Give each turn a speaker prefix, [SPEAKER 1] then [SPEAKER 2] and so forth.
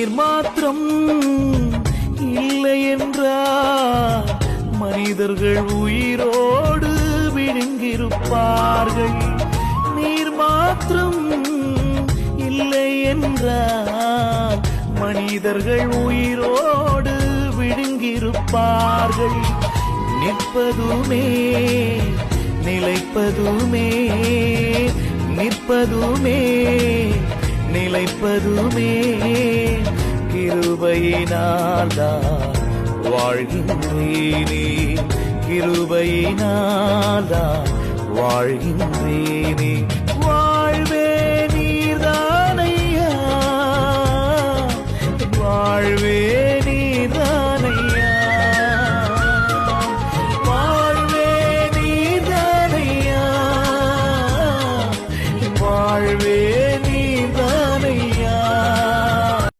[SPEAKER 1] நீர் மாத்திரம் இல்லை என்றால் மனிதர்கள் உயிரோடு விழுங்கியிருப்பார்கள். நீர் மாத்திரம் இல்லை என்றால் மனிதர்கள் உயிரோடு விழுங்கியிருப்பார்கள். நிற்பதுமே நிலைப்பதுமே நிற்பதுமே நிலைப்பதுமே. கிருபையினால்தான் வாழ்கின்றேனே கிருபையினால்தான் வாழ்கின்றேனே வாழ்வே நீர்தானையா வாழ்வே நீர்தானையா வாழ்வே நீர்தானையா வாழ்வே